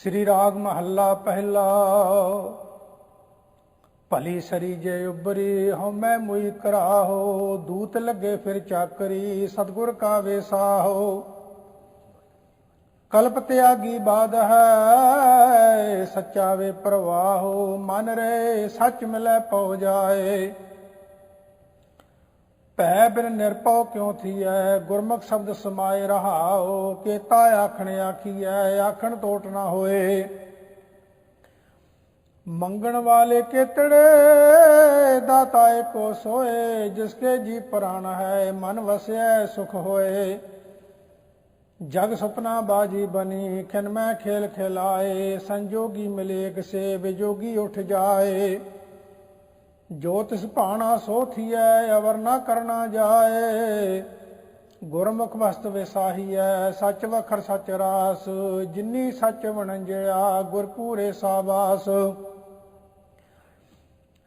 ਸ੍ਰੀ ਰਾਗ ਮਹੱਲਾ ਪਹਿਲਾ। ਭਲੀ ਸਰੀ ਜੇ ਉਬਰੀ ਹਉਮੈ ਮੁਈ ਕਰਾਹੋ। ਦੂਤ ਲੱਗੇ ਫਿਰ ਚਾਕਰੀ, ਸਤਗੁਰ ਕਾ ਵੇਸਾਹੋ ਕਲਪ ਤਿਆਗੀ ਬਾਦ ਹੈ, ਸੱਚਾ ਵੇ ਪ੍ਰਵਾਹੋ। ਮਨ ਰੇ ਸੱਚ ਮਿਲੈ ਪਉ ਜਾਏ। ਭੈ ਬਿਨ ਨਿਰਪਉ ਕਿਉ ਥੀਐ? ਗੁਰਮੁਖ ਸ਼ਬਦ ਸਮਾਏ ਰਹਾਓ ਕੇਤਾ ਆਖਣ ਆਖੀਐ, ਆਖਣ ਟੋਟ ਨਾ ਹੋਏ। ਮੰਗਣ ਵਾਲੇ ਕੇਤੜੇ, ਦਾਤਾ ਕੋ ਸੋਏ ਜਿਸਕੇ ਜੀ ਪ੍ਰਾਣ ਹੈ, ਮਨ ਵਸਿਆ ਸੁਖ ਹੋਏ। ਜਗ ਸੁਪਨਾ ਬਾਜੀ ਬਣੀ ਖਿਨ ਮੈਂ ਖੇਲ ਖਿਲਾਏ, ਸੰਜੋਗੀ ਮਿਲੇਕ ਸੇ ਵਿਜੋਗੀ ਉਠ ਜਾਏ। ਜੋ ਤਿਸ ਭਾਣਾ ਸੋ ਥੀਐ, ਅਵਰ ਨਾ ਕਰਨਾ ਜਾਏ। ਗੁਰਮੁਖ ਵਸਤ ਵਿਸਾਹੀਐ, ਸੱਚ ਵਖਰ ਸੱਚ ਰਾਸ। ਜਿਨੀ ਸੱਚ ਵਣੰਜਿਆ ਗੁਰ ਪੂਰੇ ਸਾਬਾਸ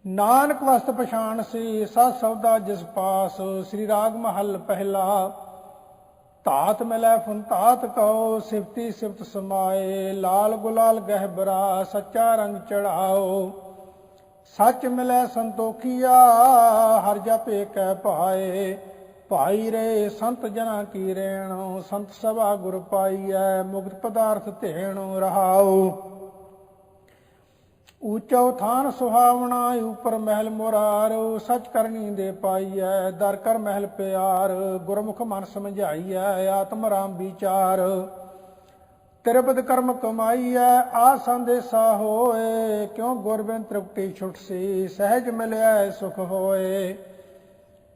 ਨਾਨਕ ਵਸਤ ਪਛਾਣ ਸੀ, ਸਤ ਸੌਦਾ ਜਿਸ ਪਾਸ। ਸ੍ਰੀ ਰਾਗ ਮਹੱਲ ਪਹਿਲਾ, ਧਾਤ ਮਿਲੈ ਫੁਨ ਧਾਤ ਕਉ ਸਿਫਤੀ ਸਿਫਤ ਸਮਾਏ। ਲਾਲ ਗੁਲਾਲ ਗਹਿਬਰਾ ਸੱਚਾ ਰੰਗ ਚੜਾਓ। ਸੱਚ ਮਿਲੈ ਸੰਤੋਖੀਆ, ਹਰ ਜਪੇ ਕੈ ਪਾਏ ਭਾਈ ਰੇ ਸੰਤ ਜਨਾ ਕੀ ਰੇਣ, ਸੰਤ ਸਭਾ ਗੁਰ ਪਾਈਐ, ਮੁਕਤ ਪਦਾਰਥ ਧੇਣੋ ਰਹਾਉ। ਊਚੋ ਥਾਨ ਸੁਹਾਵਣਾ, ਉਪਰ ਮਹਿਲ ਮੁਰਾਰੋ, ਸਚ ਕਰਨੀ ਦੇ ਪਾਈਐ, ਦਰ ਕਰ ਮਹਿਲ ਪਿਆਰ, ਗੁਰਮੁਖ ਮਨ ਸਮਝਾਈਐ, ਆਤਮ ਰਾਮ ਵਿਚਾਰ। ਤਿਰਬਦ ਕਰਮ ਕਮਾਈਐ ਆ ਸੰਦੇਸਾ ਹੋਏ। ਕਿਉ ਗੁਰਬਿਨ ਤ੍ਰਿਪਟੀ ਛੁਟਸੀ ਸਹਿਜ ਮਿਲਿਆ ਸੁਖ ਹੋਏ।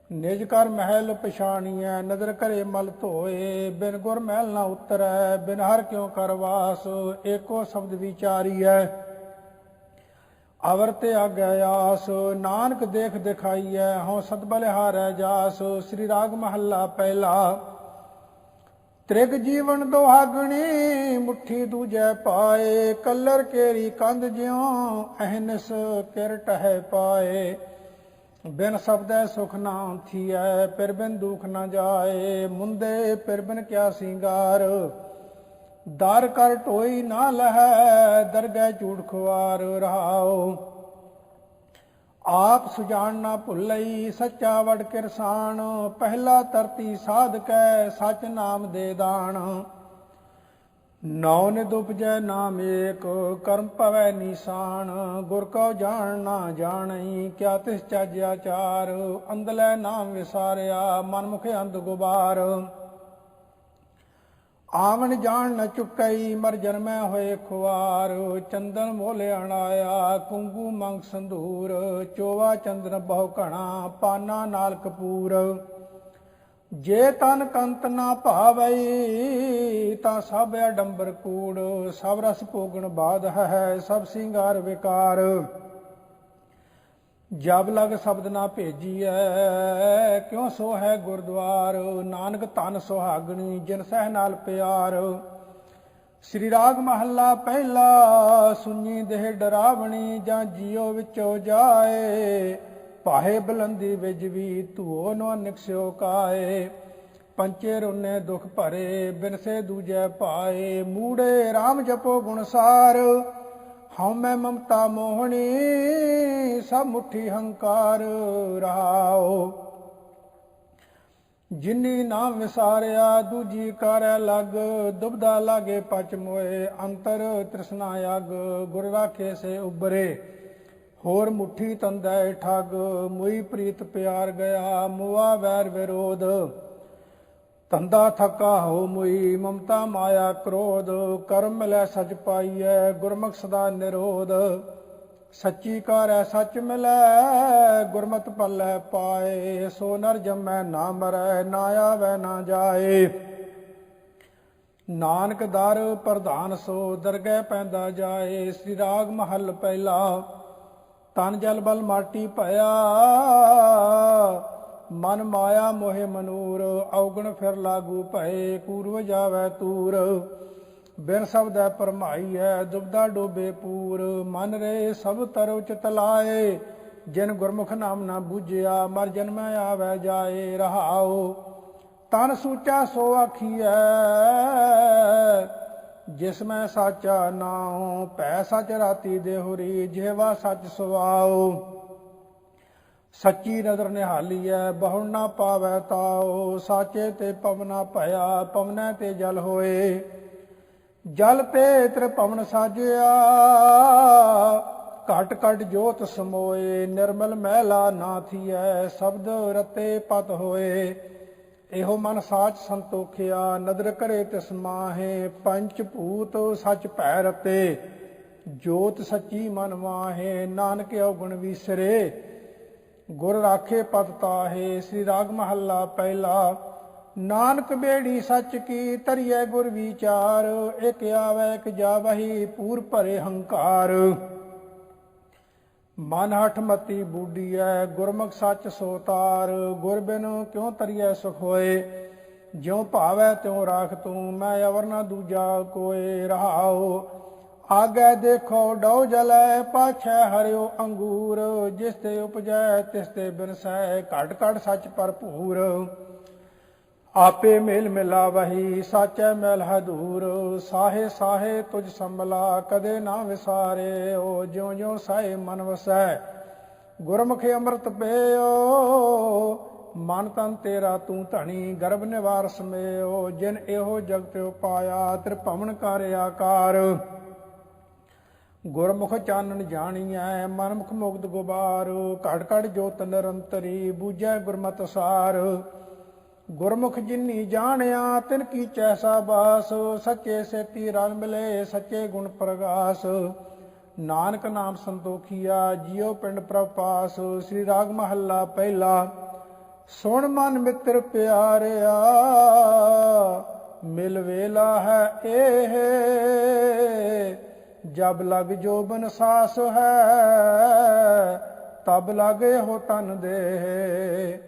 ਨਿਜ ਕਰ ਮਹਿਲ ਪਛਾਣੀਐ, ਨਦਰ ਕਰੇ ਮਲ ਧੋਏ। ਬਿਨ ਗੁਰ ਮਹਿਲ ਨਾ ਉਤਰੈ, ਬਿਨ ਹਰ ਕਿਉ ਕਰਵਾਸ ਏਕੋ ਸ਼ਬਦ ਵਿਚਾਰੀਐ, ਅਵਰ ਤੇ ਆਗਿਆ ਆਸ। ਨਾਨਕ ਦੇਖ ਦਿਖਾਈਐ, ਹਉ ਸਤਬਲ ਹਾਰੈ ਜਾਸ। ਸ੍ਰੀ ਰਾਗ ਮਹੱਲਾ ਪਹਿਲਾ। ਤ੍ਰਿਗ ਜੀਵਨ ਦੁਹਾਗਣੀ ਮੁਠੀ ਦੂਜੈ ਪਾਏ, ਕਲਰ ਕੇਰੀ ਕੰਧ ਜਿਉ, ਅਹਨਸ ਕਿਰਟ ਹੈ ਪਾਏ। ਬਿਨ ਸਬਦੈ ਸੁਖ ਨਾ ਥੀਐ, ਫਿਰ ਬਿਨ ਦੁਖ ਨਾ ਜਾਏ, ਮੁੰਦੇ ਫਿਰ ਬਿਨ ਕਿਆ ਸਿੰਗਾਰ। ਦਰ ਕਰ ਟੋਈ ਨਾ ਲਹੈ, ਦਰਗਹਿ ਝੂਠ ਖੁਆਰ ਰਹਾਓ ਆਪ ਸੁਜਾਨ ਨਾ ਭੁੱਲਈ ਸੱਚਾ ਵਡ ਕਿਰਸਾਨ, ਪਹਿਲਾ ਤਰਤੀ ਸਾਧਕੈ, ਸਚ ਨਾਮ ਦੇ ਦਾਨ। ਨੌ ਨਿਦ ਉਪਜੈ ਨਾਮ ਏਕ, ਕਰਮ ਪਵੈ ਨਿਸਾਨ, ਗੁਰ ਕਉ ਜਾਣ ਨਾ ਜਾਣਈ, ਕਿਆ ਤਿਸ ਚੱਜ ਆਚਾਰ ਅੰਦਲੇ ਨਾਮ ਵਿਸਾਰਿਆ, ਮਨ ਮੁਖ ਅੰਧ ਗੁਬਾਰ। ਆਵਣ ਜਾਣ ਨ ਚੁੱਕਈ, ਮਰ ਜਨਮੈ ਹੋਏ ਖੁਆਰ ਚੰਦਨ ਮੋਲ ਅਣਾਇਆ ਕੁੰਗੂ ਮੰਗ ਸੰਧੂਰ। ਚੋਵਾ ਚੰਦਨ ਬਹੁ ਘਣਾ, ਪਾਨਾ ਨਾਲ ਕਪੂਰ। ਜੇ ਤਨ ਕੰਤ ਨਾ ਭਾਵਈ, ਤਾਂ ਸਭ ਅਡੰਬਰ ਕੂੜ। ਸਭ ਰਸ ਭੋਗਣ ਬਾਦ ਹੈ, ਸਭ ਸਿੰਗਾਰ ਵਿਕਾਰ। ਜਬ ਲਗ ਸ਼ਬਦ ਨਾ ਭੇਜੀਐ, ਕਿਉ ਸੋ ਹੈ ਗੁਰਦੁਆਰ? ਨਾਨਕ ਧਨ ਸੁਹਾਗਣੀ, ਜਿਨ ਸਹਿ ਨਾਲ ਪਿਆਰ। ਸ੍ਰੀ ਰਾਗ ਮਹੱਲਾ ਪਹਿਲਾ, ਸੁਣੀ ਦੇਹ ਡਰਾਵਣੀ, ਜਾਂ ਜੀਉ ਵਿੱਚੋ ਜਾਏ। ਪਾਹੇ ਬਲੰਦੀ ਵਿੱਚ ਵੀ ਧੂਓ ਨੋ ਨਿਕਸਿਓ ਕਾਏ। ਪੰਚੇ ਰੋਨੇ ਦੁਖ ਭਰੇ ਬਿਨਸੇ ਦੂਜੇ ਪਾਏ। ਮੂੜੇ RAM ਜਪੋ ਗੁਣਸਾਰ ਹਉ ਮੈਂ ਮਮਤਾ ਮੋਹਣੀ, ਸਭ ਮੁਠੀ ਹੰਕਾਰ ਰਹਾਓ ਜਿਨੀ ਨਾਮ ਵਿਸਾਰਿਆ, ਦੂਜੀ ਕਰੈ ਲਗ, ਦੁਬਦਾ ਲਾਗੇ ਪਚ ਮੋਏ, ਅੰਤਰ ਤ੍ਰਿਸ਼ਨਾ ਅਗ ਗੁਰ ਰਾਖੇ ਸੇ ਉਬਰੇ ਹੋਰ ਮੁਠੀ ਤੰਦੈ ਠਗ, ਮੁਈ ਪ੍ਰੀਤ ਪਿਆਰ ਗਿਆ, ਮੁਆ ਵੈਰ ਵਿਰੋਧ। ਧੰਦਾ ਥਕਾ ਹੋ ਮੁਈ, ਮਮਤਾ ਮਾਇਆ ਕ੍ਰੋਧ, ਕਰਮ ਮਿਲੈ ਸਚ ਪਾਈਐ, ਗੁਰਮੁਖ ਸਦਾ ਨਿਰੋਧ। ਸੱਚੀ ਕਰੈ ਸੱਚ ਮਿਲੈ, ਗੁਰਮਤਿ ਪੱਲੇ ਪਾਏ। ਸੋ ਨਰ ਜਮੈ ਨਾ ਮਰੈ, ਨਾ ਆਵੈ ਨਾ ਜਾਏ। ਨਾਨਕ ਦਰ ਪ੍ਰਧਾਨ ਸੋ ਦਰਗਹਿ ਪੈਂਦਾ ਜਾਏ। ਸ੍ਰੀ ਰਾਗ ਮਹੱਲ ਪਹਿਲਾ, ਤਨ ਜਲ ਬਲ ਮਾਟੀ ਭਇਆ। ਮਨ ਮਾਇਆ ਮੋਹਿ ਮਨੂਰ, ਔਗਣ ਫਿਰ ਲਾਗੂ ਭਏ, ਪੂਰਵ ਜਾਵੇ ਤੂਰ। ਬਿਨ ਸ਼ਬਦੈ ਪਰਮਾਈਐ ਦੁਬਦਾ ਡੋਬੇ ਪੂਰ। ਮਨ ਰੇ ਸਭ ਤਰੁ ਚਿਤ ਜਿਨ ਗੁਰਮੁਖ ਨਾਮ ਨਾ ਬੂਝਿਆ, ਮਰ ਜਨਮ ਆਵੇ ਜਾਏ ਰਹਾਓ ਤਨ ਸੂਚਾ ਸੋ ਆਖੀਐ, ਜਿਸ ਮੈਂ ਸਾਚਾ ਨਾਉ, ਭੈ ਸਚ ਰਾਤੀ ਦੇਹੁਰੀ, ਜਿਹਵਾ ਸਚ ਸੁਆਓ ਸੱਚੀ ਨਦਰ ਨਿਹਾਲੀਐ ਬਹੁ ਨਾ ਪਾਵੈ ਤਾਉ, ਸਾਚੇ ਤੇ ਪਵਨਾ ਭਇਆ, ਪਵਨੈ ਤੇ ਜਲ ਹੋਏ। ਜਲ ਤੇ ਪਵਨ ਸਾਜਿਆ, ਘਟ ਘਟ ਜੋਤ ਸਮੋਏ, ਨਿਰਮਲ ਮਹਿਲਾ ਨਾ ਥੀਐ ਸ਼ਬਦ ਰਤੇ ਪਤ ਹੋਏ। ਇਹੋ ਮਨ ਸਾਚ ਸੰਤੋਖਿਆ, ਨਦਰ ਕਰੇ ਤਿਸ ਮਾਹੇ ਪੰਚ ਭੂਤ ਸੱਚ ਭੈ ਰਤੇ। ਜੋਤ ਸੱਚੀ ਮਨ ਮਾਹੇ, ਨਾਨਕ ਔਗਣ ਵਿਸਰੇ। ਗੁਰ ਰਾਖੇ ਪਤ ਤਾਹੇ, ਸ੍ਰੀ ਰਾਗ ਮਹੱਲਾ ਪਹਿਲਾ। ਨਾਨਕ ਬੇੜੀ ਸੱਚ ਕੀ ਤਰੀਐ ਗੁਰ ਵਿਚਾਰ, ਇਕ ਆਵੈ, ਇਕ ਜਾਵਹੀ, ਪੂਰ ਭਰੇ ਹੰਕਾਰ। ਮਨ ਹਠ ਮਤੀ ਬੂਡੀਐ, ਗੁਰਮੁਖ ਸੱਚ ਸੋਤਾਰ, ਗੁਰ ਬਿਨ ਕਿਉ ਤਰੀਐ ਸੁਖ ਹੋਏ? ਜਿਉ ਭਾਵੈ ਤਿਉ ਰਾਖ ਤੂੰ, ਮੈਂ ਅਵਰ ਨਾ ਦੂਜਾ ਕੋਏ ਰਹਾਓ ਆਗੇ ਦੇਖੋ ਡਉ ਜਲੈ, ਪਾਛੈ ਹਰਿਓ ਅੰਗੂਰ, ਜਿਸ ਤੇ ਉਪਜੈ ਤਿਸ ਤੇ ਬਿਨਸੈ ਘਟ ਘਟ ਸੱਚ ਭਰਪੂਰ। ਆਪੇ ਮੇਲ ਮਿਲਾ ਵਹੀ ਸਾਚੈ ਮੈਲ ਹਦੂਰ ਸਾਹੇ ਸਾਹੇ ਤੁਝ ਸੰਭਲਾ, ਕਦੇ ਨਾ ਵਿਸਾਰੇ, ਓ ਜਿਉ ਜਿਉ ਸਾਏ ਮਨ ਵਸੈ। ਗੁਰਮੁਖ ਅੰਮ੍ਰਿਤ ਪੇਓ, ਮਨ ਤਨ ਤੇਰਾ ਤੂੰ ਧਣੀ, ਗਰਭ ਨਿਵਾਰ ਸਮੇਓ ਜਿਨ ਇਹੋ ਜਗਤ ਉਪਾਇਆ, ਤ੍ਰਿਭਵਨ ਕਰ ਆਕਾਰ ਗੁਰਮੁਖ ਚਾਨਣ ਜਾਣੀਐ, ਮਨਮੁਖ ਮੁਕਤ ਗੁਬਾਰ, ਘੜ ਘੜ ਜੋਤ ਨਿਰੰਤਰੀ, ਬੂਝੈ ਗੁਰਮਤਿ ਸਾਰ। ਗੁਰਮੁਖ ਜਿਨੀ ਜਾਣਿਆ, ਤਿਨ ਕੀ ਚੈਸਾ ਬਾਸ ਸੱਚੇ ਸੇਤੀ ਰਲ ਮਿਲੇ, ਸੱਚੇ ਗੁਣ ਪ੍ਰਗਾਸ। ਨਾਨਕ ਨਾਮ ਸੰਤੋਖੀਆ ਜਿਉ ਪਿੰਡ ਪ੍ਰਪਾਸ ਸ੍ਰੀ ਰਾਗ ਮਹੱਲਾ ਪਹਿਲਾ। ਸੁਣ ਮਨ ਮਿੱਤਰ ਪਿਆਰਿਆ, ਮਿਲ ਵੇਲਾ ਹੈ ਇਹ ਜਬ ਲਗ ਜੋਬਨ ਸਾਸ ਹੈ, ਤਬ ਲਾਗੇ ਹੋ ਤਨ ਦੇ।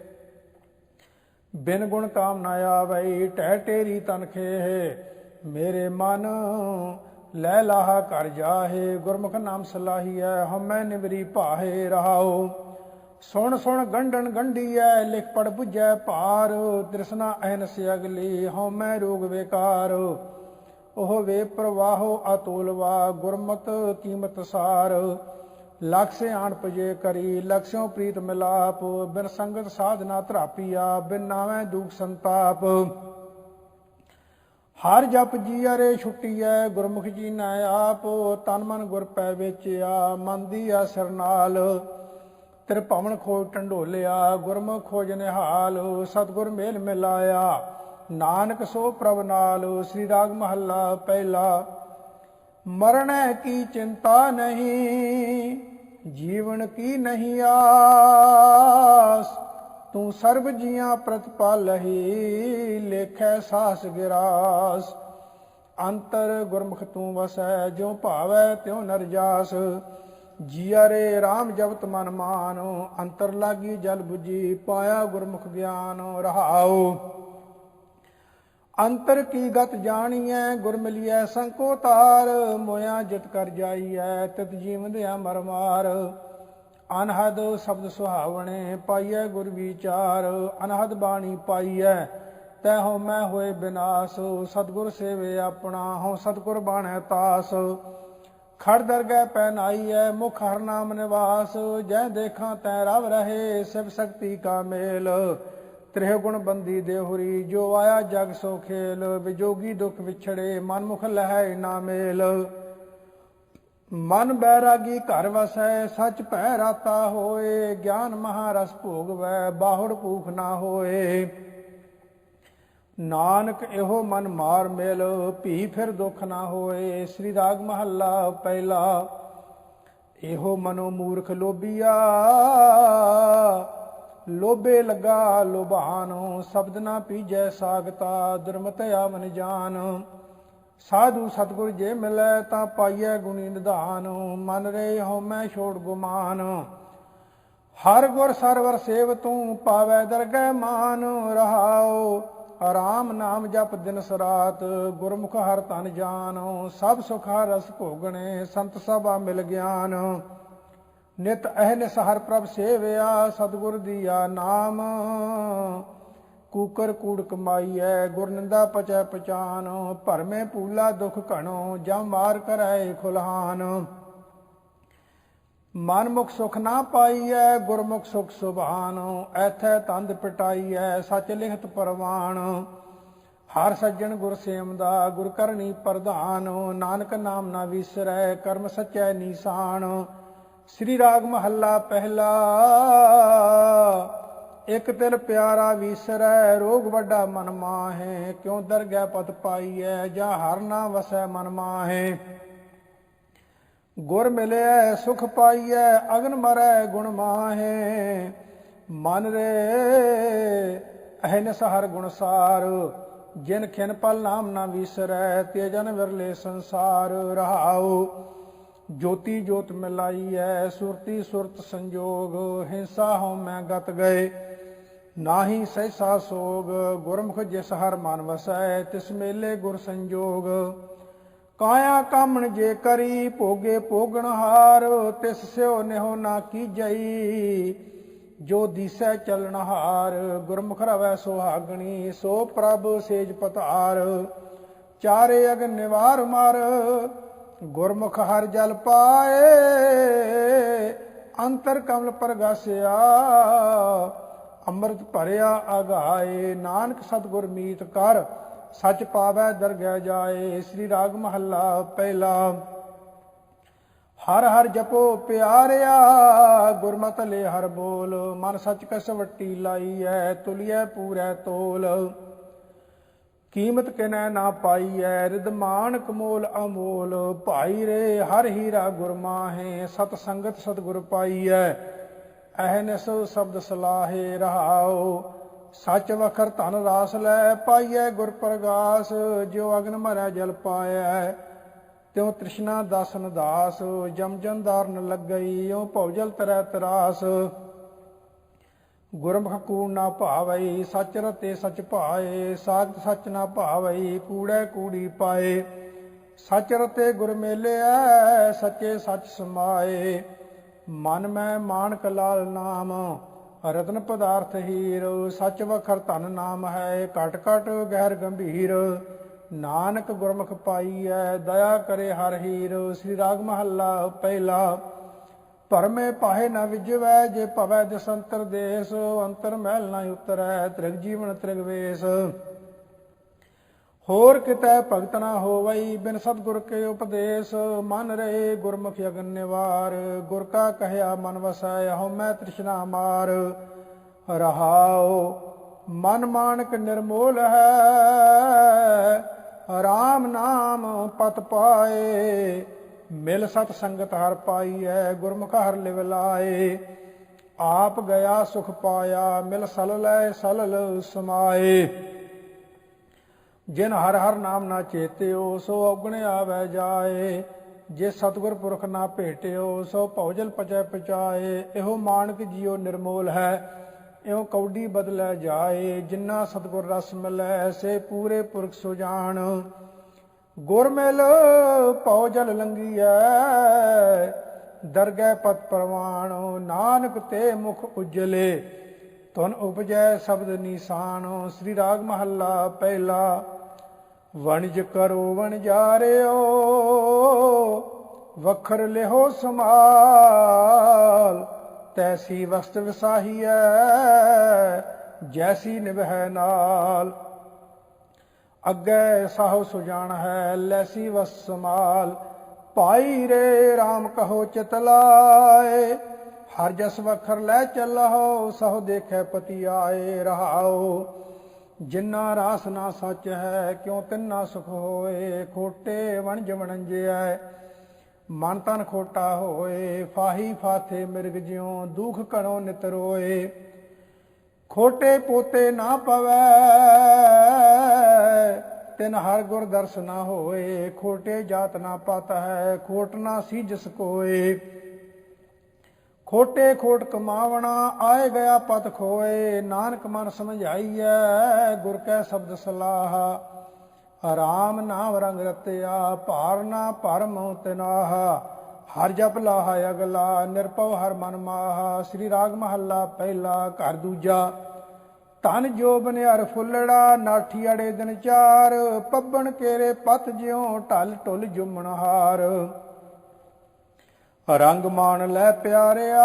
ਬਿਨ ਗੁਣ ਕਾਮ ਨਾ ਆਵਈ, ਟਹਿ ਟੇਰੀ ਤਨ ਖੇ ਮੇਰੇ ਮਨ ਲੈ ਲਾਹਾ ਕਰ ਜਾਹੇ, ਗੁਰਮੁਖ ਨਾਮ ਸਲਾਹੀਐ, ਹਮੈ ਨਿਵਰੀ ਭਾਹੇ ਰਹਾਉ। ਸੁਣ ਸੁਣ ਗੰਡਣ ਗੰਢੀਐ ਲਿਖ ਪੜ 부ਝੈ ਭਾਰ। ਤ੍ਰਿਸ਼ਨਾ ਅਹਨਸ ਅਗਲੀ, ਹਉਮੈ ਰੋਗ ਵਿਕਾਰ। ਉਹ ਵੇ ਪ੍ਰਵਾਹੋ ਅਤੁਲਵਾ ਗੁਰਮਤ ਕੀਮਤ ਸਾਰ। ਲਖ ਸਿਆਣ ਪਜੇ ਕਰੀ ਲਖਿਓ ਪ੍ਰੀਤ ਮਿਲਾਪ, ਬਿਨ ਸੰਗਤ ਸਾਧਨਾ ਧਰਾਪੀਆ, ਬਿਨ ਨਾਵੇਂ ਦੁਖ ਸੰਤਾਪ। ਹਰ ਜਪ ਜੀ ਅਰੇ ਛੁੱਟੀਐ, ਗੁਰਮੁਖ ਜੀ ਨਾ ਆਪ, ਤਨ ਮਨ ਗੁਰ ਪੈ ਵੇਚਿਆ, ਮਨ ਦੀ ਆਸਰ ਨਾਲ। ਤੇਰੇ ਭਵਨ ਖੋਜ ਟੰਡੋਲਿਆ, ਗੁਰਮੁਖ ਖੋਜ ਨਿਹਾਲ, ਸਤਗੁਰ ਮੇਲ ਮਿਲਾਇਆ। ਨਾਨਕ ਸੋ ਪ੍ਰਭ ਨਾਲ ਸ੍ਰੀ ਰਾਗ ਮਹੱਲਾ ਪਹਿਲਾ। ਮਰਣੈ ਕੀ ਚਿੰਤਾ ਨਹੀਂ, ਜੀਵਨ ਕੀ ਨਹੀਂ ਆਸ। ਤੂੰ ਸਰਬ ਜੀਆਂ ਪ੍ਰਤਪਾਲਹੀ ਲੇਖੈ ਸਾਸ ਗਿਰਾਸ। ਅੰਤਰ ਗੁਰਮੁਖ ਤੂੰ ਵਸੈ, ਜਿਉ ਭਾਵੈ ਤਿਉ ਨਰਜਾਸ ਜੀਆ ਰੇ RAM ਜਪਤ ਮਨ ਮਾਨ, ਅੰਤਰ ਲਾਗੀ ਜਲ 부ਜੀ ਪਾਇਆ ਗੁਰਮੁਖ ਗਿਆਨ ਰਹਾਓ ਅੰਤਰ ਕੀ ਗਤ ਜਾਣੀਐ, ਗੁਰ ਮਿਲਿਐ ਸੰਕੋ ਮੋਇਆ ਜਿਤ ਕਰ ਜਾਈਐ, ਤਿਤ ਜੀਵੰਦਿਆ ਮਰ ਅਨਹਦ ਸ਼ਬਦ ਸੁਹਾਵਣੇ ਪਾਈਐ ਗੁਰ ਵਿਚਾਰ, ਅਨਹਦ ਬਾਣੀ ਪਾਈਐ, ਤੈ ਹੋ ਮੈਂ ਹੋਏ ਬਿਨਾਸ਼। ਸਤਗੁਰ ਸੇਵੇ ਆਪਣਾ ਹਉ ਸਤਗੁਰ ਬਾਣੈ ਤਾਸ। ਖੜ ਦਰਗਹਿ ਪੈ ਨਾਈਐ, ਮੁਖ ਹਰ ਨਾਮ ਨਿਵਾਸ। ਜੈ ਦੇਖਾਂ ਤੈ ਰਵ ਰਹੇ, ਸਿਵ ਸ਼ਕਤੀ ਕਾ ਮੇਲ। ਤ੍ਰਿਹ ਗੁਣ ਬੰਦੀ ਦੇਹੁਰੀ ਜੋ ਆਇਆ ਜਗ ਸੋ ਖੇਲ, ਵਿਜੋਗੀ ਦੁਖ ਵਿਛੜੇ ਮਨ ਮੁਖ ਲਹੈ ਨਾ ਮੇਲ। ਮਨ ਬੈਰਾਗੀ ਘਰ ਵਸੈ, ਸੱਚ ਭੈ ਰਾਤਾ ਹੋਏ, ਗਿਆਨ ਮਹਾਰਸ ਭੋਗਵੈ, ਬਾਹੁੜ ਭੂਖ ਨਾ ਹੋਏ। ਨਾਨਕ ਇਹੋ ਮਨ ਮਾਰ ਮੇਲ, ਭੀ ਫਿਰ ਦੁਖ ਨਾ ਹੋਏ, ਸ੍ਰੀ ਰਾਗ ਮਹੱਲਾ ਪਹਿਲਾ। ਇਹੋ ਮਨੋ ਮੂਰਖ ਲੋਭੀਆ ਲੋਭੇ ਲਗਾ ਲੋਭਾਨ, ਸ਼ਬਦ ਨਾ ਪੀਜੈ ਸਾਗਤਾ, ਦੁਰਮਤ ਆਵਨ ਜਾਨ। ਸਾਧੂ ਸਤਗੁਰ ਜੇ ਮਿਲੈ ਤਾਂ ਪਾਈਐ ਗੁਣੀ ਨਿਧਾਨ, ਮਨ ਰੇ ਹਉ ਮੈਂ ਛੋੜ ਗੁਮਾਨ। ਹਰ ਗੁਰ ਸਰਵਰ ਸੇਵ ਤੂੰ ਪਾਵੈ ਦਰਗਹਿ ਮਾਨ, ਰਹਾਉ ਆਰਾਮ ਨਾਮ ਜਪ ਦਿਨ ਸਰਾਤ, ਗੁਰਮੁਖ ਹਰ ਤਨ ਜਾਨ। ਸਭ ਸੁਖ ਰਸ ਭੋਗਣੇ, ਸੰਤ ਸਭਾ ਮਿਲ ਗਿਆਨ। ਨਿਤ ਅਹਨਿਸ ਹਰ ਪ੍ਰਭ ਸੇਵਿਆ, ਸਤਗੁਰ ਦੀਆ ਨਾਮ। ਕੂਕਰ ਕੂੜ ਕਮਾਈਐ ਗੁਰਨੰਦਾ ਪਚੈ ਪਚਾਨ ਭਰਮੇ ਪੂਲਾ ਦੁਖ ਘਣੋ, ਜਾਂ ਮਾਰ ਕਰੈ ਖੁਲਹਾਨ। ਮਨ ਸੁਖ ਨਾ ਪਾਈਐ, ਗੁਰਮੁਖ ਸੁਖ ਸੁਭਾਨ। ਐਥੈ ਤੰਦ ਪਟਾਈਐ, ਸਚ ਲਿਖਤ ਪਰਵਾਨ। ਹਰ ਸੱਜਣ ਗੁਰ ਸੇਮ ਦਾ, ਗੁਰ ਕਰਨੀ ਪ੍ਰਧਾਨ। ਨਾਨਕ ਨਾਮ ਨਾ ਵਿਸਰੈ, ਕਰਮ ਸਚੈ ਨੀਸਾਨ। ਸ੍ਰੀ ਰਾਗ ਮਹੱਲਾ ਪਹਿਲਾ। ਇਕ ਤਿਲ ਪਿਆਰਾ ਵਿਸਰੈ, ਰੋਗ ਵੱਡਾ ਮਨ ਮਾਹੇ। ਕਿਉ ਦਰਗਹਿ ਪਤ ਪਾਈਐ, ਜਾਂ ਹਰ ਨਾ ਵਸੈ ਮਨ ਮਾਹੇ? ਗੁਰ ਮਿਲਿਆ ਸੁਖ ਪਾਈਐ, ਅਗਨ ਮਰੈ ਗੁਣ ਮਾਹੇ। ਮਨ ਰੇ ਅਹਨ ਸਹਰ ਗੁਣ ਸਾਰ। ਜਿਨ ਖਿਨ ਪਲ ਨਾਮ ਨਾ ਵਿਸਰੈ, ਤੇ ਜਨ ਵਿਰਲੇ ਸੰਸਾਰ ਰਹਾਉ। ਜੋਤੀ ਜੋਤ ਮਿਲਾਈ ਐ ਸੁਰਤੀ ਸੁਰਤ ਸੰਜੋਗ, ਹਿੰਸਾ ਹਉ ਮੈਂ ਗਤ ਗਏ। ਨਾਹੀ ਸਹਿਸਾ ਸੋਗ, ਗੁਰਮੁਖ ਜਿਸ ਹਰ ਮਨ ਵਸੈ, ਤਿਸ ਮੇਲੇ ਗੁਰ ਸੰਜੋਗ। ਕਾਇਆ ਕਾਮਣ ਜੇ ਕਰੀ, ਭੋਗੇ ਭੋਗਣ ਹਾਰ, ਤਿਸ ਸਿਓ ਨਿਹੋ ਨਾ ਕੀਜਈ ਜੋ ਦੀਸੈ ਚਲਣ ਹਾਰ, ਗੁਰਮੁਖ ਰਵੈ ਸੁਹਾਗਣੀ, ਸੋ ਪ੍ਰਭ ਸੇਜ ਪਤਾਰ। ਚਾਰੇ ਅਗ ਨਿਵਾਰ ਮਾਰ ਗੁਰਮੁਖ ਹਰ ਜਲ ਪਾਏ, ਅੰਤਰ ਕਮਲ ਪ੍ਰਗਾਸਿਆ, ਅੰਮ੍ਰਿਤ ਭਰਿਆ ਅਗਾਏ, ਨਾਨਕ ਸਤਿਗੁਰ ਮੀਤ ਕਰ, ਸੱਚ ਪਾਵੈ ਦਰਗਹਿ ਜਾਏ, ਸ੍ਰੀ ਰਾਗ ਮਹੱਲਾ ਪਹਿਲਾ। ਹਰ ਹਰ ਜਪੋ ਪਿਆਰਿਆ, ਗੁਰਮਤ ਲੈ ਹਰ ਬੋਲ, ਮਨ ਸੱਚ ਕਸਵੱਟੀ ਲਾਈ ਐ ਤੁਲਿਐ ਪੂਰੈ ਤੋਲ। ਕੀਮਤ ਕਿਨੈ ਨਾ ਪਾਈਐ ਰਿਦਮਾਨ ਕਮੋਲ ਅਮੋਲ। ਭਾਈ ਰੇ, ਹਰ ਹੀਰਾ ਗੁਰਮਾਹੇ ਸਤ ਸੰਗਤ ਪਾਈ ਐ ਅਹਨਸ ਸ਼ਬਦ ਸਲਾਹੇ ਰਹਾਓ ਸੱਚ ਵਖਰ ਧਨ ਰਾਸ ਲੈ ਪਾਈਐ ਗੁਰ ਪ੍ਰਗਾਸ। ਜਿਉ ਅਗਨ ਮਰੈ ਜਲ ਪਾਇਐ, ਤਿਉ ਤ੍ਰਿਸ਼ਨਾ ਦਾਸਨ ਦਾਸ ਜਮ ਜੰਦਾਰਨ ਲੱਗਈ ਓ ਭਉਜਲ ਤਰੈ ਤਰਾਸ। ਗੁਰਮੁਖ ਕੂੜ ਨਾ ਭਾਵਈ ਸੱਚ ਰਤੇ ਸਚ ਭਾਏ, ਸਾਖਤ ਸੱਚ ਨਾ ਭਾਵਈ ਕੂੜੈ ਕੂੜੀ ਪਾਏ। ਸੱਚ ਰਤੇ ਗੁਰ ਮੇਲਿਆ ਸੱਚੇ ਸੱਚ ਸਮਾਏ। ਮਨ ਮੈਂ ਮਾਨਕ ਲਾਲ ਨਾਮ, ਰਤਨ ਪਦਾਰਥ ਹੀਰ, ਸੱਚ ਵਖਰ ਧਨ ਨਾਮ ਹੈ, ਘਟ ਘਟ ਗਹਿਰ ਗੰਭੀਰ। ਨਾਨਕ ਗੁਰਮੁਖ ਪਾਈਐ, ਦਇਆ ਕਰੇ ਹਰ ਹੀਰ, ਸ੍ਰੀ ਰਾਗ ਮਹੱਲਾ ਪਹਿਲਾ। ਪਰਮੇ ਪਾਹੇ ਨਾ ਵਿਜਵੈ, ਜੇ ਭਵੈ ਦਸੰਤਰ ਦੇਸ, ਅੰਤਰ ਮਹਿਲ ਨਾ ਉਤਰੈ, ਤ੍ਰਿਗ ਜੀਵਨ ਤ੍ਰਿਗ ਵੇਸ। ਹੋਰ ਕਿਤੈ ਭਗਤ ਨਾ ਹੋਵਈ ਬਿਨ ਸਤਿਗੁਰ ਕੇ ਉਪਦੇਸ਼, ਮਨ ਰਹੇ ਗੁਰਮੁਖ ਅਗਨ ਨਿਵਾਰ। ਗੁਰ ਕਾ ਕਹਿਆ ਮਨ ਵਸੈ ਹਉ ਮੈਂ ਤ੍ਰਿਸ਼ਨਾ ਮਾਰ। ਰਹਾਉ, ਮਨ ਮਾਨਕ ਨਿਰਮੋਲ ਹੈ। ਰਾਮ ਨਾਮ ਪਤ ਪਾਏ ਮਿਲ ਸਤ ਸੰਗਤ ਹਰ ਪਾਈ ਪਾਈਐ, ਗੁਰਮੁਖ ਹਰ ਲਿਵ ਲਾਏ। ਆਪ ਗਿਆ ਸੁਖ ਪਾਇਆ, ਮਿਲ ਸਲ ਲੈ ਸਲਲ ਸਮਾਏ। ਜਿਨ ਹਰ ਹਰ ਨਾਮ ਨਾ ਚੇਤਿਓ, ਸੋ ਔਗਣ ਆਵੈ ਜਾਏ। ਜੇ ਸਤਿਗੁਰ ਪੁਰਖ ਨਾ ਭੇਟਿਓ, ਸੋ ਭਉਜਲ ਪਚੈ ਪਚਾਏ। ਇਹੋ ਮਾਨਕ ਜੀਉ ਨਿਰਮੋਲ ਹੈ, ਇਉ ਕੌਡੀ ਬਦਲੈ ਜਾਏ। ਜਿਨ੍ਹਾਂ ਸਤਿਗੁਰ ਰਸ ਮਿਲੈ, ਸੇ ਪੂਰੇ ਪੁਰਖ ਸੁਜਾਨ। ਗੁਰ ਮਿਲ ਪਉ ਜਲ ਲੰਗੀਐ, ਦਰਗਹਿ ਪਤ ਪ੍ਰਵਾਣ, ਨਾਨਕ ਤੇ ਮੁਖ ਉਜਲੇ। ਤੁਨ ਉਪਜੈ ਸ਼ਬਦ ਨੀਸਾਨ, ਸ੍ਰੀ ਰਾਗ ਮਹੱਲਾ ਪਹਿਲਾ। ਵਣਜ ਕਰੋ ਵਣਜਾਰਿਓ, ਵਖਰ ਲਿਹੋ ਸਮਾਲ ਤੈਸੀ ਵਸਤ ਵਸਾਹੀਐ, ਜੈਸੀ ਨਿਭੈ ਨਾਲ। ਅੱਗੇ ਸਾਹੋ ਸੁਜਾਨ ਹੈ ਲੈਸੀ ਵਸਮਾਲ ਭਾਈ ਰੇ RAM ਕਹੋ ਚਿਤ ਲਾਏ। ਹਰ ਜਸ ਵਖਰ ਲੈ ਚੱਲਹੁ ਸਹੁ ਦੇਖੈ ਪਤੀ ਆਏ ਰਹਾਉ ਜਿੰਨਾ ਰਾਸ ਨਾ ਸੱਚ ਹੈ, ਕਿਉ ਤਿੰਨਾ ਸੁਖ ਹੋਏ? ਖੋਟੇ ਵਣਜ ਵਣੰਜਿਐ, ਮਨ ਤਨ ਖੋਟਾ ਹੋਏ। ਫਾਹੀ ਫਾਥੇ ਮਿਰਗ ਜਿਉ, ਦੁਖ ਘਣੋ ਨਿਤ ਰੋਏ। ਖੋਟੇ ਪੋਤੇ ਨਾ ਪਵੈ। ਤਿਨ ਹਰ ਗੁਰ ਦਰਸ ਨਾ ਹੋਏ, ਖੋਟੇ ਜਾਤ ਨਾ ਪਤ ਹੈ, ਖੋਟ ਨਾ ਸੀ ਜਿਸ ਕੋਏ। ਖੋਟੇ ਖੋਟ ਕਮਾਵਣਾ, ਆਏ ਗਿਆ ਪਤ ਖੋਏ। ਨਾਨਕ ਮਨ ਸਮਝਾਈਐ, ਗੁਰ ਕੈ ਸ਼ਬਦ ਸਲਾਹ। ਆਰਾਮ ਨਾਮ ਰੰਗ ਰਤਿਆ, ਭਾਰ ਨਾ ਭਰਮ ਤਿਨਾਹਾ ਹਰ ਜਪ ਲਾਹ ਅਗਲਾ, ਨਿਰਭਉ ਹਰ ਮਨ ਮਾਹ, ਸ੍ਰੀ ਰਾਗ ਮਹੱਲਾ ਪਹਿਲਾ, ਘਰ ਦੂਜਾ। ਧਨ ਜੋ ਬਨਿਆਰ ਫੁੱਲੜਾ, ਨਾਠੀ ਅੜੇ ਦਿਨ ਚਾਰ, ਪੱਬਣ ਕੇਰੇ ਪਤ ਜਿਉ ਢਲ ਢੁਲ ਜੁਮਣ ਹਾਰ। ਰੰਗ ਮਾਣ ਲੈ ਪਿਆਰਿਆ,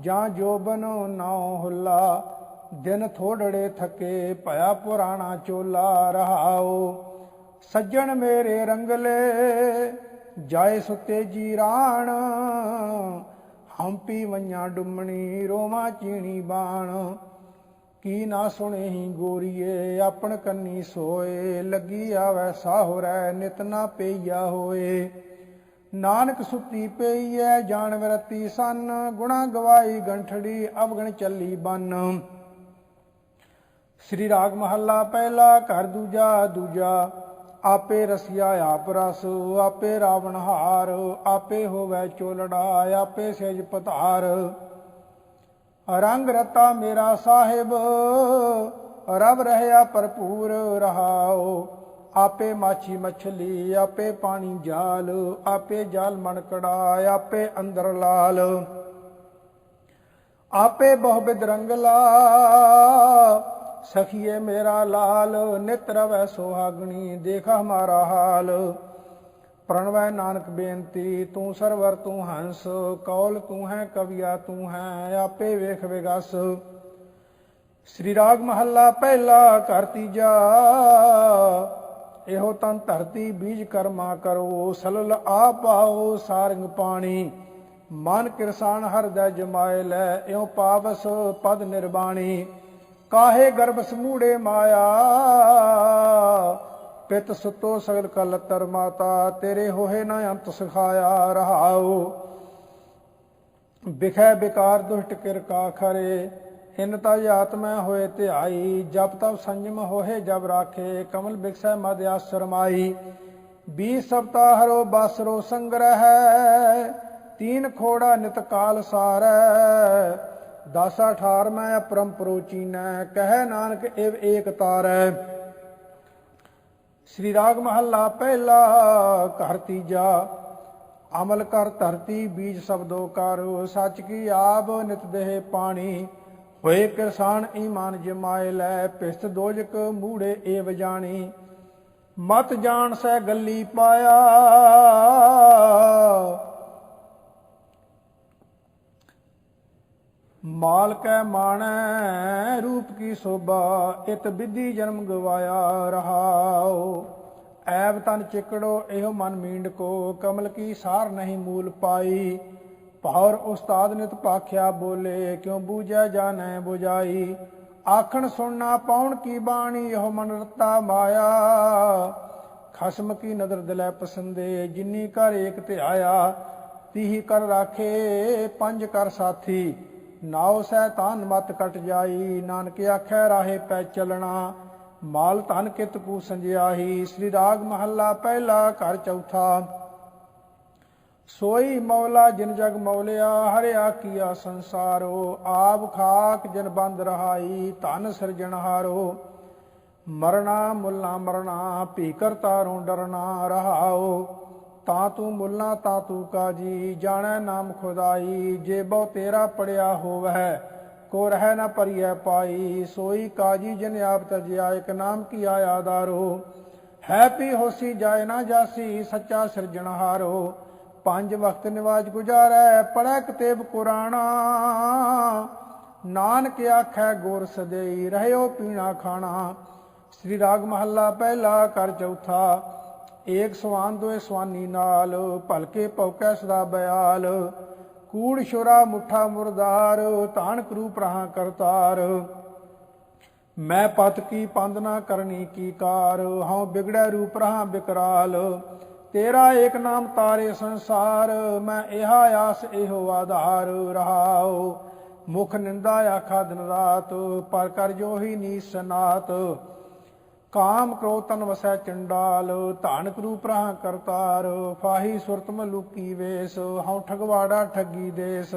ਜਾਂ ਜੋਬਨੋ ਨਾਉ ਹੁੱਲਾ, ਦਿਨ ਥੋੜੜੇ ਥਕੇ, ਭਇਆ ਪੁਰਾਣਾ ਚੋਲਾ ਰਹਾਓ ਸੱਜਣ ਮੇਰੇ ਰੰਗਲੇ, ਜਾਏ ਸੁਤੇ ਜੀ ਰਾਣ ਹੰਪੀ ਵਈਆਂ ਡੁੰਮਣੀ ਰੋਮਾ ਚੀਣੀ ਬਾਣ। ਕੀ ਨਾ ਸੁਣੇ ਹੀ ਗੋਰੀਏ, ਆਪਣ ਕੰਨੀ ਸੋਏ। ਲੱਗੀ ਆਵੈ ਸਾਹੁਰੈ ਨਿਤ ਨਾ ਪਈਆ ਹੋਏ। ਨਾਨਕ ਸੁੱਤੀ ਪਈ ਐ ਜਾਣ ਵਰਤੀ ਸੰਨ। ਗੁਣਾ ਗਵਾਈ ਗੰਠੜੀ, ਅਵਗਣ ਚੱਲੀ ਬੰਨ। ਸ੍ਰੀ ਰਾਗ ਮਹੱਲਾ, ਪਹਿਲਾ ਘਰ ਦੂਜਾ ਦੂਜਾ। ਆਪੇ ਰਸਿਆ ਆਪ ਰਸ, ਆਪੇ ਰਾਵਣ ਹਾਰ, ਆਪੇ ਹੋਵੇ ਚੋਲੜਾ, ਆਪੇ ਸੇਜ ਪਧਾਰ। ਰੰਗ ਰਤਾ ਮੇਰਾ ਸਾਹਿਬ ਰਬ ਰਹਿਆ ਭਰਪੂਰ ਰਹਾਓ ਆਪੇ ਮਾਛੀ ਮਛਲੀ, ਆਪੇ ਪਾਣੀ ਜਾਲ, ਆਪੇ ਜਾਲ ਮਣਕੜਾ ਆਪੇ ਅੰਦਰ ਲਾਲ। ਆਪੇ ਬਹੁ ਬਿਦ ਰੰਗਲਾ ਸਖੀਏ ਮੇਰਾ ਲਾਲ, ਨਿਤ ਰਵੈ ਸੁਹਾਗਣੀ, ਦੇਖ ਹਮਾਰਾ ਹਾਲ। ਪ੍ਰਣਵੈ ਨਾਨਕ ਬੇਨਤੀ, ਤੂੰ ਸਰਵਰ, ਤੂੰ ਹੰਸ, ਕੌਲ ਤੂੰ ਹੈ, ਕਵਿਆ ਤੂੰ ਹੈ, ਆਪੇ ਵੇਖ ਵਿਗਸ। ਸ੍ਰੀ ਰਾਗ ਮਹੱਲਾ ਪਹਿਲਾ ਘਰ ਤੀਜਾ, ਇਹੋ ਤਨ ਧਰਤੀ ਬੀਜ ਕਰਮਾ ਕਰੋ, ਸਲਲ ਆ ਪਾਓ ਸਾਰੰਗ ਪਾਣੀ। ਮਨ ਕਿਰਸਾਨ ਹਰਦੈ ਜਮਾਏ ਲੈ, ਇਉ ਪਾਵਸ ਪਦ ਨਿਰਬਾਣੀ। ਕਾਹੇ ਗਰਭ ਸਮੂੜੇ ਮਾਇਆ? ਪਿਤ ਸੁਤੋ ਸਗਲ ਕਲ ਤਰ ਮਾਤਾ, ਤੇਰੇ ਹੋਏ ਨਾ ਅੰਤ ਸਿਖਾਇਆ ਰਹਾਉ। ਬਿਖੈ ਬਿਕਾਰ ਦੁਸ਼ਟ ਕਿਰ ਖਰੇ ਇਨ ਤਾ ਆਤਮੈ ਹੋਏ ਧਿਆਈ। ਜਪ ਤਪ ਸੰਜਮ ਹੋਏ ਜਬ ਰਾਖੇ, ਕਮਲ ਬਿਖਸੈ ਮਦ ਆਸਰਮਾਈ 20 ਸਪਤਾ ਹਰੋ ਬਸਰੋ ਸੰਗ੍ਰਹਿ, ਤੀਨ ਖੋੜਾ ਨਿਤ ਕਾਲ ਸਾਰੈ। ਦਸ ਅਠਾਰ ਮੈਂ ਅਪਰੰਪਰੋ ਚੀਨੈ ਕਹਿ ਨਾਨਕ ਇਵ ਏਕ ਤਾਰੈ। ਸ੍ਰੀ ਰਾਗ ਮਹੱਲਾ ਪਹਿਲਾ, ਘਰ ਤੀਜਾ, ਅਮਲ ਕਰ ਧਰਤੀ, ਬੀਜ ਸਬਦੋ ਕਰ, ਸੱਚ ਕੀ ਆਬ ਨਿਤ ਦੇਹ ਪਾਣੀ, ਹੋਏ ਕਿਸਾਨ ਈਮਾਨ ਜਮਾਏ ਲੈ, ਪਿਸਤ ਦੋਜਕ ਮੂੜੇ ਏਵ ਜਾਣੀ। ਮਤ ਜਾਣ ਸੈ ਗੱਲੀ ਪਾਇਆ ਮਾਲਕੈ ਮਾਣੈ, ਰੂਪ ਕੀ ਸੋਭਾ, ਇਤ ਵਿਧੀ ਜਨਮ ਗਵਾਇਆ ਰਹਾਓ ਐਬ ਤਨ ਚਿਕੜੋ, ਇਹੋ ਮਨ ਮੀਂਡ ਕੋ, ਕਮਲ ਕੀ ਸਾਰ ਨਹੀਂ ਮੂਲ ਪਾਈ। ਪੌਰ ਉਸਤਾਦ ਨਿਤ ਪਾਖਿਆ ਬੋਲੇ, ਕਿਉ ਬੂਝੈ ਜਾਣੈ 부ਜਾਈ ਆਖਣ ਸੁਣਨਾ ਪਾਉਣ ਕੀ ਬਾਣੀ, ਇਹੋ ਮਨ ਰਤਾ ਮਾਇਆ। ਖਸਮ ਕੀ ਨਦਰ ਦਿਲੈ ਪਸੰਦੇ, ਜਿਨੀ ਕਰ ਏਕ ਧਿਆਇਆ, ਤੀਹ ਕਰ ਰਾਖੇ, ਪੰਜ ਕਰ ਸਾਥੀ। ਨਾਉ ਸੈਤਾਨ ਮਤ ਕਟ ਜਾਈ, ਨਾਨਕ ਆਖੈ ਰਾਹੇ ਪੈ ਚੱਲਣਾ। ਮਾਲ ਧਨ ਕਿਤ ਕੂ ਸੰਜਿਆਹੀ, ਸ੍ਰੀ ਰਾਗ ਮਹੱਲਾ ਪਹਿਲਾ ਘਰ ਚੌਥਾ। ਸੋਈ ਮੌਲਾ ਜਿਨ ਜਗ ਮੌਲਿਆ, ਹਰਿਆ ਕੀਆ ਸੰਸਾਰੋ। ਆਪ ਖਾਕ ਜਨ ਬੰਦ ਰਹਾਈ, ਧਨ ਸਿਰਜਣਹਾਰੋ ਮਰਨਾ ਮੁੱਲਾ ਮਰਨਾ ਭੀਕਰ ਤਾਰੋਂ ਡਰਨਾ ਰਹਾਓ। ਤਾਂ ਤੂੰ ਮੁੱਲਾ ਤਾਂ ਤੂੰ ਕਾਜੀ, ਜਾਣੈ ਨਾਮ ਖੁਦਾਈ, ਜੇ ਬਹੁ ਤੇਰਾ ਪੜਿਆ ਹੋਵੈ, ਕੋ ਰਹਿ ਨਾ ਪਰਿਐ ਪਾਈ, ਸੋਈ ਕਾਜੀ ਜਨ ਆਪ ਤਜਿਆ, ਇਕ ਨਾਮ ਕੀ ਆਇਆ ਦਾਰੋ? ਹੈ ਪੀ ਹੋਸੀ ਜਾਏ ਨਾ ਜਾਸੀ, ਸੱਚਾ ਸਿਰਜਣਹਾਰੋ ਪੰਜ ਵਕਤ ਨਿਵਾਜ ਗੁਜਾਰੈ ਪੜੈ ਕਤੇਬ ਕੁਰਾਨਾ। ਨਾਨਕ ਆਖੈ ਗੁਰ ਸਦਈ ਰਹਿਓ ਪੀਣਾ ਖਾਣਾ। ਸ੍ਰੀ ਰਾਗ ਮਹੱਲਾ, ਪਹਿਲਾ ਕਰ ਚੌਥਾ। ਏਕ ਸਵਾਨ ਦੋਏ ਸਵਾਨੀ ਨਾਲ ਭਲਕੇ ਪੌਕੈ ਸਦਾ ਬਿਆਲ। ਕੂੜ ਸ਼ੁਰਾ ਮੁੱਠਾ ਮੁਰਦਾਰ ਤਾਣ ਕਰੂਪ ਰਹਾ ਕਰਤਾਰ। ਮੈਂ ਪਤ ਕੀ ਪੰਦ ਨਾ ਕਰਨੀ ਕੀ ਕਾਰ, ਹਉ ਬਿਗੜੈ ਰੂਪ ਰਹਾ ਬਿਕਰਾਲ। ਤੇਰਾ ਏਕ ਨਾਮ ਤਾਰੇ ਸੰਸਾਰ, ਮੈਂ ਇਹਾ ਆਸ ਇਹੋ ਆਧਾਰ। ਰਹਾਉ ਮੁਖ ਨਿੰਦਾ ਆਖਾ ਦਿਨ ਰਾਤ, ਪਰ ਕਰ ਜੋ ਹੀ ਨੀਸ ਸਨਾਤ ਕਾਮ ਕ੍ਰੋਧ ਤਨ ਵਸੈ ਚੰਡਾਲ, ਧਾਨ ਰੂਪ ਰਹਾ ਕਰਤਾਰ, ਫਾਹੀ ਸੁਰਤ ਮਲੂਕੀ ਵੇਸ, ਹਉ ਠਗਵਾੜਾ ਠੱਗੀ ਦੇਸ।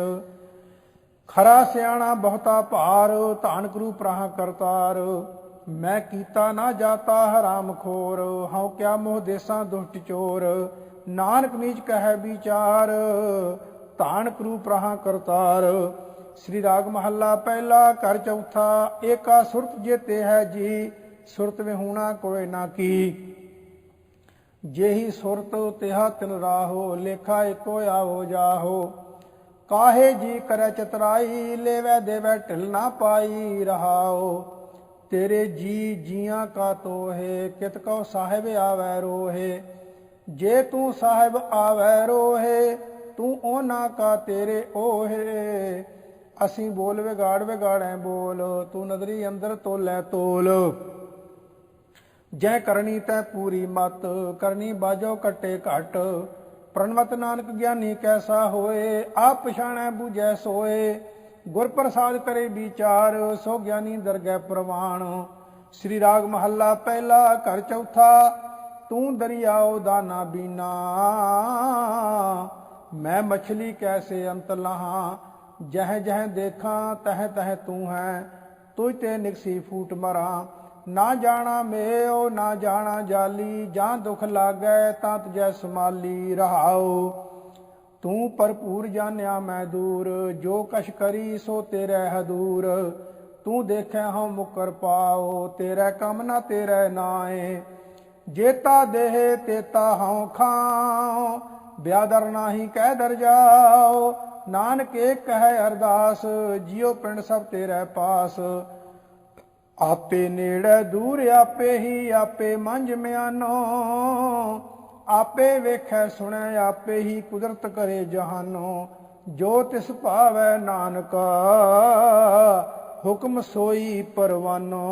ਖਰਾ ਸਿਆਣਾ ਬਹੁਤਾ ਭਾਰ ਧਾਨਕ ਰੂਪ ਰਹਾ ਕਰਤਾਰ। ਮੈਂ ਕੀਤਾ ਨਾ ਜਾਤਾ ਹਰਾਮ ਖੋਰ, ਹਉ ਕਿਆ ਮੋਹ ਦੇਸਾਂ ਦੁਸ਼ਟ ਚੋਰ। ਨਾਨਕ ਨੀਚ ਕਹੈ ਵਿਚਾਰ ਧਾਨਕ ਰੂਪ ਰਹਾ ਕਰਤਾਰ। ਸ੍ਰੀ ਰਾਗ ਮਹੱਲਾ ਪਹਿਲਾ ਘਰ ਚੌਥਾ, ਏਕਾ ਸੁਰਤ ਜੇਤੇ ਹੈ ਜੀ। ਸੁਰਤ ਵਿਹੂਣਾ ਕੋਏ ਨਾ ਕੀ। ਜਿਹੀ ਸੁਰਤ ਤਿਹਾ ਤਿਨ ਰਾਹੋ, ਲੇਖਾ ਇੱਕੋ ਆਵੋ ਜਾਹੋ। ਕਾਹੇ ਜੀ ਕਰੈ ਚਤਰਾਈ, ਲੈਵੈ ਦੇਵੈ ਢਿਲ ਨਾ ਪਾਈ ਰਹਾਓ। ਤੇਰੇ ਜੀ ਜੀਆਂ ਕਾ ਤੋਹੇ, ਕਿਤ ਕਉ ਸਾਹਿਬ ਆਵੈ ਰੋਹੇ। ਜੇ ਤੂੰ ਸਾਹਿਬ ਆਵੈ ਰੋਹੇ, ਤੂੰ ਉਹਨਾਂ ਕਾ ਤੇਰੇ ਓਹੇ। ਅਸੀਂ ਬੋਲ ਵਿਗਾੜ ਵਿਗਾੜੈ ਬੋਲ, ਤੂੰ ਨਦਰੀ ਅੰਦਰ ਤੋਲੇ ਤੋਲ। ਜੈ ਕਰਨੀ ਤੈ ਪੂਰੀ ਮਤ, ਕਰਨੀ ਬਾਜੋ ਕਟੇ ਘਟ। ਪ੍ਰਣਵਤ ਨਾਨਕ ਗਿਆਨੀ ਕੈਸਾ ਹੋਏ, ਆਪ ਪਛਾਣੈ ਬੁਝੈ ਸੋਏ। ਗੁਰ ਪ੍ਰਸਾਦ ਕਰੇ ਵਿਚਾਰ, ਸੋ ਗਿਆਨੀ ਦਰਗਹਿ ਪ੍ਰਵਾਣ। ਸ੍ਰੀ ਰਾਗ ਮਹੱਲਾ ਪਹਿਲਾ, ਘਰ ਚੌਥਾ, ਤੂੰ ਦਰਿਆਓ ਦਾਨਾ ਬੀਨਾ ਮੈਂ ਮਛਲੀ ਕੈਸੇ ਅੰਤ ਲਹਾ, ਜਹ ਜਹ ਦੇਖਾਂ, ਤਹ ਤਹ ਤੂੰ ਹੈ, ਤੁਝ ਤੇ ਨਿਕਸੀ ਫੂਟ ਮਰਾਂ। ਨਾ ਜਾਣਾ ਮੇਓ, ਨਾ ਜਾਣਾ ਜਾਲੀ, ਜਾਂ ਦੁਖ ਲਾਗੈ ਤਾਂ ਤੁਜੈ ਸਮਾਲੀ ਰਹਾਓ ਤੂੰ ਭਰਪੂਰ ਜਾਣਿਆ ਮੈਂ ਦੂਰ, ਜੋ ਕਛ ਕਰੀ ਸੋ ਤੇਰੇ ਹਦੂਰ ਤੂੰ ਦੇਖੈ ਹਉ ਮੁਕਰ ਪਾਓ, ਤੇਰੇ ਕੰਮ ਨਾ ਤੇਰੇ ਨਾਏ। ਜੇਤਾ ਦੇਹ, ਤੇਤਾ ਹਉ ਖਾਓ, ਬਿਆਦਰ ਨਾਹੀ ਕਹਿ ਦਰ ਜਾਓ। ਨਾਨਕ ਏਕ ਹੈ ਅਰਦਾਸ, ਜਿਉ ਪਿੰਡ ਸਭ ਤੇਰੇ ਪਾਸ। ਆਪੇ ਨੇੜੇ ਦੂਰ, ਆਪੇ ਹੀ ਆਪੇ ਮੰਝ ਮਿਆਨੋ। ਆਪੇ ਵੇਖੈ, ਸੁਣੈ, ਆਪੇ ਹੀ ਕੁਦਰਤ ਕਰੇ ਜਹਾਨੋ। ਜੋ ਤਿਸ ਭਾਵੈ ਨਾਨਕਾ, ਹੁਕਮ ਸੋਈ ਪਰਵਾਨੋ।